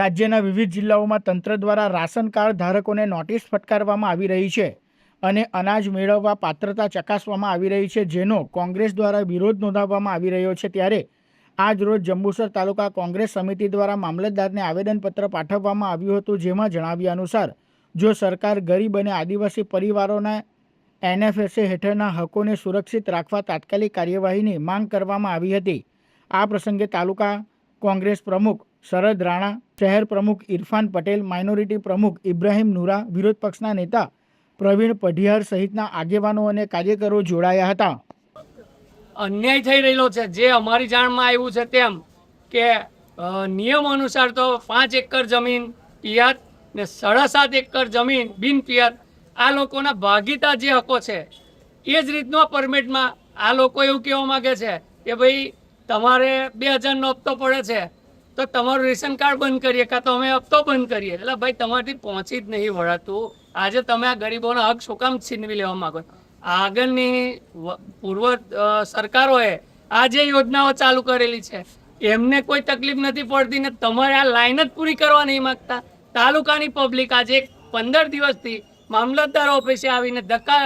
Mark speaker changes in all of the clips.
Speaker 1: રાજ્યના વિવિધ જિલ્લાઓમાં તંત્ર દ્વારા રાશન કાર્ડ ધારકોને નોટિસ ફટકારવામાં આવી રહી છે અને અનાજ મેળવવા પાત્રતા ચકાસવામાં આવી રહી છે, જેનો કોંગ્રેસ દ્વારા વિરોધ નોંધાવવામાં આવી રહ્યો છે. ત્યારે આજ રોજ જંબુસર તાલુકા કોંગ્રેસ સમિતિ દ્વારા મામલતદારને આવેદનપત્ર પાઠવવામાં આવ્યું હતું, જેમાં જણાવ્યા અનુસાર, જો સરકાર ગરીબ અને આદિવાસી પરિવારોના એનએફએસએ હેઠળના હકોને સુરક્ષિત રાખવા તાત્કાલિક કાર્યવાહીની માંગ કરવામાં આવી હતી. આ પ્રસંગે તાલુકા કોંગ્રેસ પ્રમુખ શરદ રાણા શહેર પ્રમુખ ઇરફાન પટેલ, માઇનોરિટી પ્રમુખ ઇબ્રાહિમ નુરા, વિરોધ પક્ષના નેતા પ્રવીણ પઢિયાર સહિતના આગેવાનો અને કાર્યકરો જોડાયા હતા.
Speaker 2: અન્યાય થઈ રહેલો છે. જે અમારી જાણમાં આવ્યું છે તેમ કે નિયમ અનુસાર તો પાંચ એકર જમીન પિયત ને સાડા સાત એકર જમીન બિન પિયત આ લોકોના ભાગીતા જે હકો છે, એ જ રીતનો પરમિટમાં આ લોકો એવું કહેવા માંગે છે કે ભાઈ તમારે બે હજારનો હપ્તો પડે છે. તો તમારું રેશન કાર્ડ બંધ કરીએ કાં તો અમે હપ્તો બંધ કરીએ. એટલે ભાઈ, તમારાથી પહોંચી જ નહીં વળાતું. આજે તમે આ ગરીબોના હક શું કામ છીનવી લેવા માંગો આગળની પૂર્વ સરકારોએ આ જે યોજનાઓ ચાલુ કરેલી છે, એમને કોઈ તકલીફ નથી પડતી ને તમારે આ લાઈન જ પૂરી કરવા નહીં માંગતા. તાલુકાની પબ્લિક આજે પંદર દિવસથી મામલતદાર ઓફિસે આવીને ધક્કા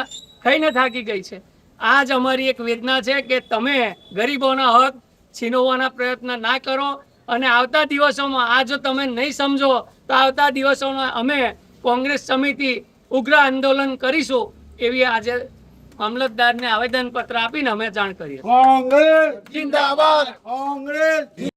Speaker 2: ખાઈને થાકી ગઈ છે. આ જ અમારી એક વેદના છે કે તમે ગરીબોના હક છીનવવાના પ્રયત્ન ના કરો અને આવતા દિવસોમાં, આ જો તમે નહીં સમજો, તો આવતા દિવસોમાં અમે કોંગ્રેસ સમિતિ ઉગ્ર આંદોલન કરીશું એવી આજે મામલતદારને આવેદનપત્ર આપીને અમે જાણ કરીએ.
Speaker 3: કોંગ્રેસ જિંદાબાદ. કોંગ્રેસ